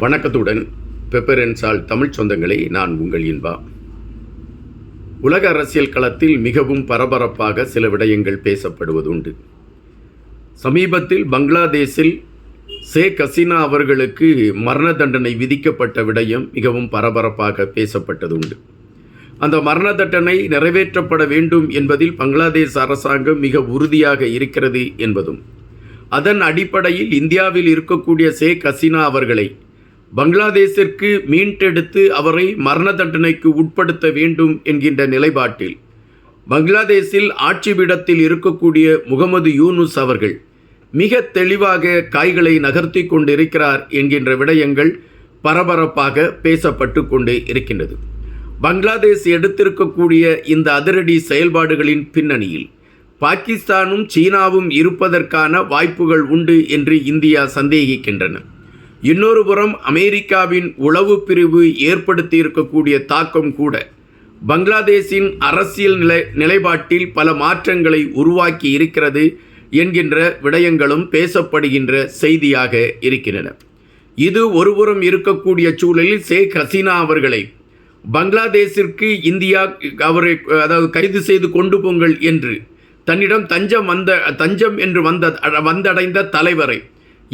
வணக்கத்துடன் பெப்பரென்சால் தமிழ் சொந்தங்களை நான் உங்கள் இன்பா. உலக அரசியல் களத்தில் மிகவும் பரபரப்பாக சில விடயங்கள் பேசப்படுவதுண்டு. சமீபத்தில் பங்களாதேஷில் ஷேக் ஹசீனா அவர்களுக்கு மரண தண்டனை விதிக்கப்பட்ட விடயம் மிகவும் பரபரப்பாக பேசப்பட்டது உண்டு அந்த மரண தண்டனை நிறைவேற்றப்பட வேண்டும் என்பதில் பங்களாதேஷ் அரசாங்கம் மிக உறுதியாக இருக்கிறது என்பதும் அதன் அடிப்படையில் இந்தியாவில் இருக்கக்கூடிய ஷேக் ஹசீனா அவர்களை பங்களாதேசிற்கு மீண்டெடுத்து அவரை மரண தண்டனைக்கு உட்படுத்த வேண்டும் என்கின்ற நிலைப்பாட்டில் பங்களாதேஷில் ஆட்சி பீடத்தில் இருக்கக்கூடிய முகமது யூனுஸ் அவர்கள் மிக தெளிவாக காய்களை நகர்த்தி கொண்டிருக்கிறார் என்கின்ற விடயங்கள் பரபரப்பாக பேசப்பட்டு கொண்டு இருக்கின்றது. பங்களாதேஷ் எடுத்திருக்கக்கூடிய இந்த அதிரடி செயல்பாடுகளின் பின்னணியில் பாகிஸ்தானும் சீனாவும் இருப்பதற்கான வாய்ப்புகள் உண்டு என்று இந்தியா சந்தேகிக்கின்றன. இன்னொரு புறம் அமெரிக்காவின் உளவு பிரிவு ஏற்படுத்தி இருக்கக்கூடிய தாக்கம் கூட. பங்களாதேஷின் அரசியல் நிலை நிலைப்பாட்டில் பல மாற்றங்களை உருவாக்கி இருக்கிறது என்கின்ற விடயங்களும் பேசப்படுகின்ற செய்தியாக இருக்கின்றன. இது ஒருபுறம் இருக்கக்கூடிய சூழலில் ஷேக் ஹசீனா அவர்களை பங்களாதேஷிற்கு இந்தியா அவரை அதாவது கைது செய்து கொண்டு போங்கள் என்று தன்னிடம் தஞ்சம் வந்த தஞ்சம் என்று வந்த வந்தடைந்த தலைவரை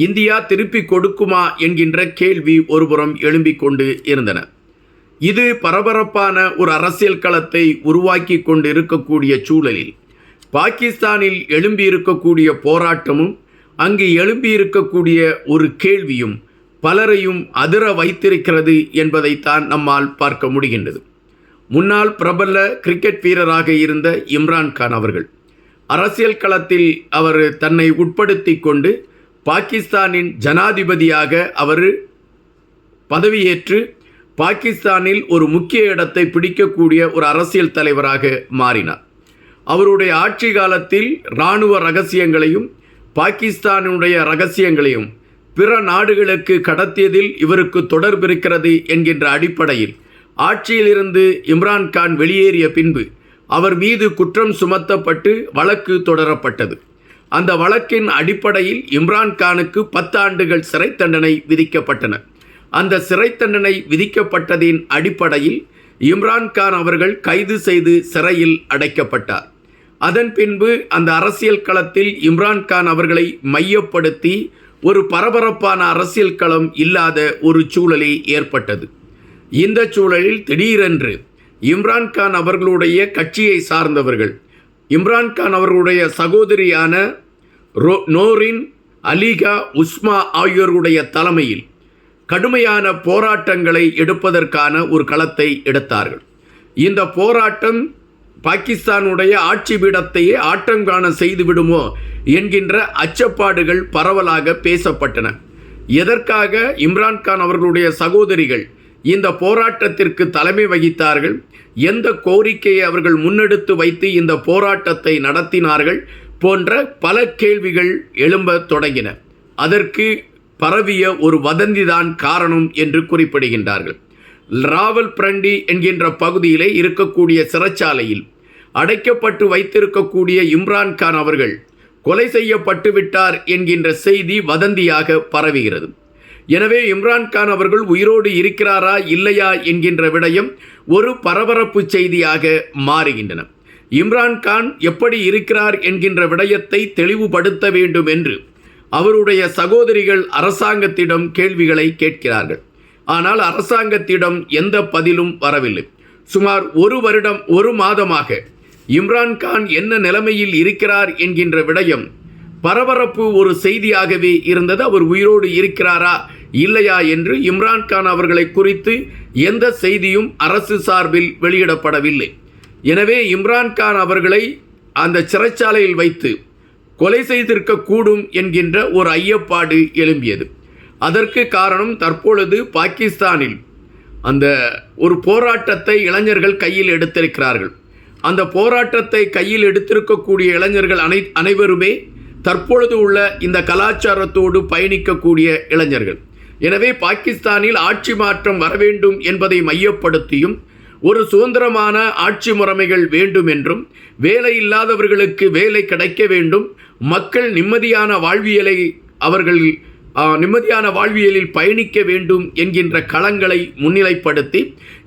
இந்தியா திருப்பி கொடுக்குமா என்கின்ற கேள்வி ஒருபுறம் எழும்பிக் கொண்டு இருந்தன. இது பரபரப்பான ஒரு அரசியல் களத்தை உருவாக்கி கொண்டு இருக்கக்கூடிய சூழலில் பாகிஸ்தானில் எழும்பியிருக்கக்கூடிய போராட்டமும் அங்கு எழும்பியிருக்கக்கூடிய ஒரு கேள்வியும் பலரையும் அதிர வைத்திருக்கிறது என்பதைத்தான் நம்மால் பார்க்க முடிகின்றது. முன்னாள் பிரபல கிரிக்கெட் வீரராக இருந்த இம்ரான்கான் அவர்கள் அரசியல் களத்தில் அவர் தன்னை உட்படுத்தி கொண்டு பாகிஸ்தானின் ஜனாதிபதியாக அவர் பதவியேற்று பாகிஸ்தானில் ஒரு முக்கிய இடத்தை பிடிக்கக்கூடிய ஒரு அரசியல் தலைவராக மாறினார். அவருடைய ஆட்சி காலத்தில் இராணுவ ரகசியங்களையும் பாகிஸ்தானுடைய ரகசியங்களையும் பிற நாடுகளுக்கு கடத்தியதில் இவருக்கு தொடர்பு இருக்கிறது என்கின்ற அடிப்படையில் ஆட்சியிலிருந்து இம்ரான்கான் வெளியேறிய பின்பு அவர் மீது குற்றம் சுமத்தப்பட்டு வழக்கு தொடரப்பட்டது. அந்த வழக்கின் அடிப்படையில் இம்ரான்கானுக்கு பத்தாண்டுகள் சிறை தண்டனை விதிக்கப்பட்டன. அந்த சிறை தண்டனை விதிக்கப்பட்டதின் அடிப்படையில் இம்ரான்கான் அவர்கள் கைது செய்து சிறையில் அடைக்கப்பட்டார். அதன் பின்பு அந்த அரசியல் களத்தில் இம்ரான்கான் அவர்களை மையப்படுத்தி ஒரு பரபரப்பான அரசியல் களம் இல்லாத ஒரு சூழலே ஏற்பட்டது. இந்த சூழலில் திடீரென்று இம்ரான்கான் அவர்களுடைய கட்சியை சார்ந்தவர்கள் இம்ரான்கான் அவர்களுடைய சகோதரியான ரோ நோரின் அலிகா உஸ்மா ஆகியோருடைய தலைமையில் கடுமையான போராட்டங்களை எடுப்பதற்கான ஒரு களத்தை எடுத்தார்கள். இந்த போராட்டம் பாகிஸ்தானுடைய ஆட்சி பீடத்தையே ஆட்டங்காண செய்துவிடுமோ என்கின்ற அச்சப்பாடுகள் பரவலாக பேசப்பட்டன. எதற்காக இம்ரான்கான் அவர்களுடைய சகோதரிகள் இந்த போராட்டத்திற்கு தலைமை வகித்தார்கள். எந்த கோரிக்கையை அவர்கள் முன்னெடுத்து வைத்து இந்த போராட்டத்தை நடத்தினார்கள் போன்ற பல கேள்விகள் எழும்ப தொடங்கின. அதற்கு பரவிய ஒரு வதந்திதான் காரணம் என்று குறிப்பிடுகின்றார்கள். ராவல் பிரண்டி என்கின்ற பகுதியிலே இருக்கக்கூடிய சிறைச்சாலையில் அடைக்கப்பட்டு வைத்திருக்கக்கூடிய இம்ரான்கான் அவர்கள் கொலை செய்யப்பட்டு விட்டார் என்கின்ற செய்தி வதந்தியாக பரவுகிறது. எனவே இம்ரான்கான் அவர்கள் உயிரோடு இருக்கிறாரா இல்லையா என்கின்ற விடயம் ஒரு பரபரப்பு செய்தியாக மாறுகின்றன. இம்ரான்கான் எப்படி இருக்கிறார் என்கின்ற விடயத்தை தெளிவுபடுத்த வேண்டும் என்று அவருடைய சகோதரிகள் அரசாங்கத்திடம் கேள்விகளை கேட்கிறார்கள். ஆனால் அரசாங்கத்திடம் எந்த பதிலும் வரவில்லை. சுமார் ஒரு வருடம் ஒரு மாதமாக இம்ரான்கான் என்ன நிலைமையில் இருக்கிறார் என்கின்ற விடயம் பரபரப்பு ஒரு செய்தியாகவே இருந்தது. அவர் உயிரோடு இருக்கிறாரா இல்லையா என்று இம்ரான்கான் அவர்களை குறித்து எந்த செய்தியும் அரசு சார்பில் வெளியிடப்படவில்லை. எனவே இம்ரான்கான் அவர்களை அந்த சிறைச்சாலையில் வைத்து கொலை செய்திருக்கக்கூடும் என்கின்ற ஒரு ஐயப்பாடு எழும்பியது. அதற்கு காரணம் தற்பொழுது பாகிஸ்தானில் அந்த ஒரு போராட்டத்தை இளைஞர்கள் கையில் எடுத்திருக்கிறார்கள். அந்த போராட்டத்தை கையில் எடுத்திருக்கக்கூடிய இளைஞர்கள் அனை அனைவருமே தற்பொழுது உள்ள இந்த கலாச்சாரத்தோடு பயணிக்கக்கூடிய இளைஞர்கள். எனவே பாகிஸ்தானில் ஆட்சி மாற்றம் வர வேண்டும் என்பதை மையப்படுத்தியும் ஒரு சுதந்திரமான ஆட்சி முறைமைகள் வேண்டும் என்றும் வேலை இல்லாதவர்களுக்கு வேலை கிடைக்க வேண்டும் மக்கள் நிம்மதியான வாழ்வியலை அவர்கள் நிம்மதியான வாழ்வியலில் பயணிக்க வேண்டும் என்கின்ற களங்களை முன்னிலைப்படுத்தி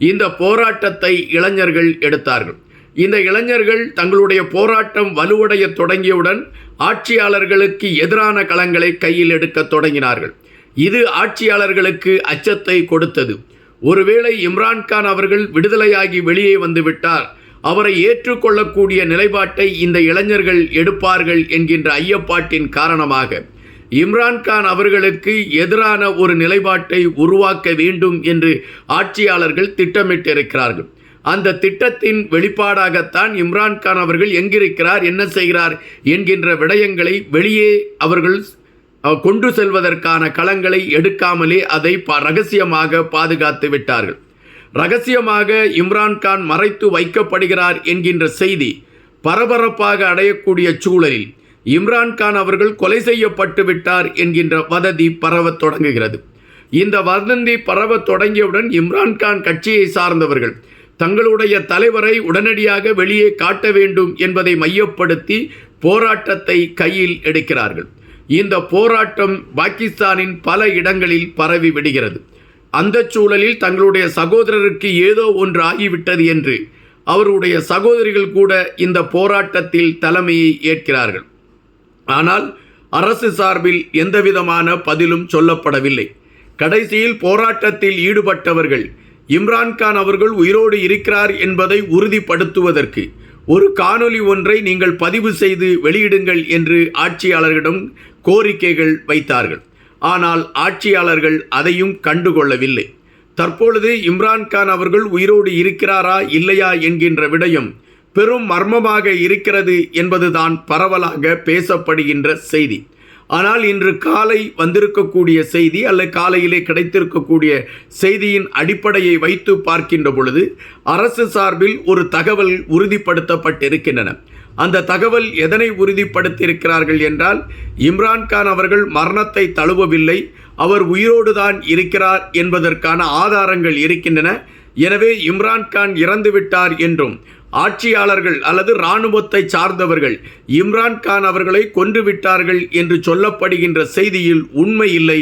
இந்த போராட்டத்தை இளைஞர்கள் எடுத்தார்கள். இந்த இளைஞர்கள் தங்களுடைய போராட்டம் வலுவடைய தொடங்கியவுடன் ஆட்சியாளர்களுக்கு எதிரான களங்களை கையில் எடுக்க தொடங்கினார்கள். இது ஆட்சியாளர்களுக்கு அச்சத்தை கொடுத்தது. ஒருவேளை இம்ரான்கான் அவர்கள் விடுதலையாகி வெளியே வந்துவிட்டார். அவரை ஏற்றுக்கொள்ளக்கூடிய நிலைப்பாட்டை இந்த இளைஞர்கள் எடுப்பார்கள் என்கின்ற ஐயப்பாட்டின் காரணமாக. இம்ரான்கான் அவர்களுக்கு எதிரான ஒரு நிலைப்பாட்டை உருவாக்க வேண்டும் என்று ஆட்சியாளர்கள் திட்டமிட்டிருக்கிறார்கள். அந்த திட்டத்தின் வெளிப்பாடாகத்தான் இம்ரான்கான் அவர்கள் எங்கிருக்கிறார் என்ன செய்கிறார் என்கின்ற விடயங்களை வெளியே அவர்கள் கொண்டு செல்வதற்கான களங்களை எடுக்காமலே அதை ப ரகசியமாக பாதுகாத்து விட்டார்கள். ரகசியமாக இம்ரான்கான் மறைத்து வைக்கப்படுகிறார் என்கின்ற செய்தி பரபரப்பாக அடையக்கூடிய சூழலில் இம்ரான்கான் அவர்கள் கொலை செய்யப்பட்டு விட்டார் என்கின்ற வதந்தி பரவத் தொடங்குகிறது. இந்த வதந்தி பரவத் தொடங்கியவுடன் இம்ரான்கான் கட்சியை சார்ந்தவர்கள் தங்களுடைய தலைவரை உடனடியாக வெளியே காட்ட வேண்டும் என்பதை மையப்படுத்தி போராட்டத்தை கையில் எடுக்கிறார்கள். இந்த போராட்டம் பாகிஸ்தானின் பல இடங்களில் பரவி விடுகிறது. அந்த சூழலில் தங்களுடைய சகோதரருக்கு ஏதோ ஒன்று ஆகிவிட்டது என்று அவருடைய சகோதரிகள் கூட இந்த போராட்டத்தில் தலைமையை ஏற்கிறார்கள். ஆனால் அரசு சார்பில் எந்தவிதமான பதிலும் சொல்லப்படவில்லை. கடைசியில் போராட்டத்தில் ஈடுபட்டவர்கள் இம்ரான்கான் அவர்கள் உயிரோடு இருக்கிறார் என்பதை உறுதிப்படுத்துவதற்கு ஒரு காணொளி ஒன்றை நீங்கள் பதிவு செய்து வெளியிடுங்கள் என்று ஆட்சியாளர்களிடம் கோரிக்கைகள் வைத்தார்கள். ஆனால் ஆட்சியாளர்கள் அதையும் கண்டுகொள்ளவில்லை. தற்பொழுது இம்ரான்கான் அவர்கள் உயிரோடு இருக்கிறாரா இல்லையா என்கின்ற விடயம் பெரும் மர்மமாக இருக்கிறது என்பதுதான் பரவலாக பேசப்படுகின்ற செய்தி. ஆனால் இன்று காலை வந்திருக்கக்கூடிய செய்தி அல்ல காலையிலே கிடைத்திருக்கக்கூடிய செய்தியின் அடிப்படையை வைத்து பார்க்கின்ற பொழுது அரசு சார்பில் ஒரு தகவல் உறுதிப்படுத்தப்பட்டிருக்கின்றன. அந்த தகவல் எதனை உறுதிப்படுத்தியிருக்கிறார்கள் என்றால் இம்ரான்கான் அவர்கள் மரணத்தை தழுவவில்லை அவர் உயிரோடு தான் இருக்கிறார் என்பதற்கான ஆதாரங்கள் இருக்கின்றன. எனவே இம்ரான்கான் இறந்துவிட்டார் என்றும் ஆட்சியாளர்கள் அல்லது இராணுவத்தை சார்ந்தவர்கள் இம்ரான்கான் அவர்களை கொன்றுவிட்டார்கள் என்று சொல்லப்படுகின்ற செய்தியில் உண்மை இல்லை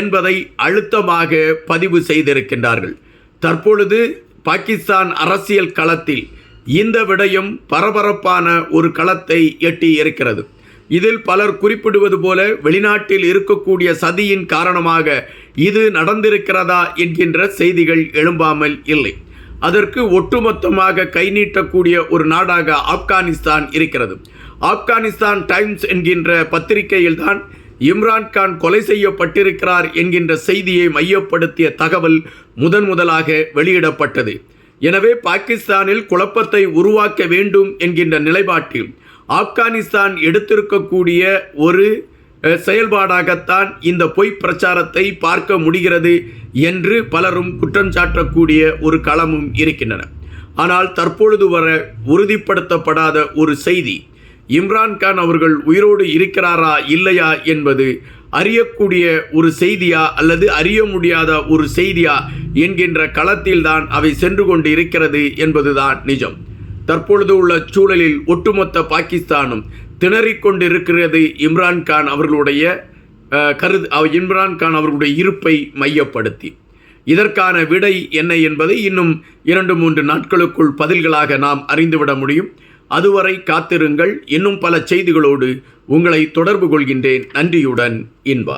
என்பதை அழுத்தமாக பதிவு செய்திருக்கின்றார்கள். தற்பொழுது பாகிஸ்தான் அரசியல் களத்தில் இந்த விடயம் பரபரப்பான ஒரு களத்தை எட்டி இருக்கிறது. இதில் பலர் குறிப்பிடுவது போல வெளிநாட்டில் இருக்கக்கூடிய சதியின் காரணமாக இது நடந்திருக்கிறதா என்கின்ற செய்திகள் எழும்பாமல் இல்லை. அதற்கு ஒட்டுமொத்தமாக கை நீட்டக்கூடிய ஒரு நாடாக ஆப்கானிஸ்தான் இருக்கிறது. ஆப்கானிஸ்தான் டைம்ஸ் என்கின்ற பத்திரிகையில்தான் இம்ரான்கான் கொலை செய்யப்பட்டிருக்கிறார் என்கின்ற செய்தியை மையப்படுத்திய தகவல் முதன் முதலாக வெளியிடப்பட்டது. எனவே பாகிஸ்தானில் குழப்பத்தை உருவாக்க வேண்டும் என்கின்ற நிலைப்பாட்டில் ஆப்கானிஸ்தான் எடுத்திருக்கக்கூடிய ஒரு செயல்பாடாகத்தான் இந்த பொய் பிரச்சாரத்தை பார்க்க முடிகிறது என்று பலரும் குற்றம் சாட்டக்கூடிய ஒரு களமும் இருக்கின்றன. ஆனால் தற்பொழுது வர உறுதிப்படுத்தப்படாத ஒரு செய்தி இம்ரான்கான் அவர்கள் உயிரோடு இருக்கிறாரா இல்லையா என்பது அறியக்கூடிய ஒரு செய்தியா அல்லது அறிய முடியாத ஒரு செய்தியா என்கின்ற களத்தில்தான் அவை சென்று கொண்டு இருக்கிறது என்பதுதான் நிஜம். தற்பொழுது உள்ள சூழலில் ஒட்டுமொத்த பாகிஸ்தானும் திணறிக் கொண்டிருக்கிறது இம்ரான்கான் அவர்களுடைய கருது அவ- இம்ரான்கான் அவர்களுடைய இருப்பை மையப்படுத்தி. இதற்கான விடை என்ன என்பதை இன்னும் இரண்டு மூன்று நாட்களுக்குள் பதில்களாக நாம் அறிந்துவிட முடியும். அதுவரை காத்திருங்கள். இன்னும் பல செய்திகளோடு உங்களை தொடர்பு கொள்கின்றேன். நன்றியுடன் இன்பா.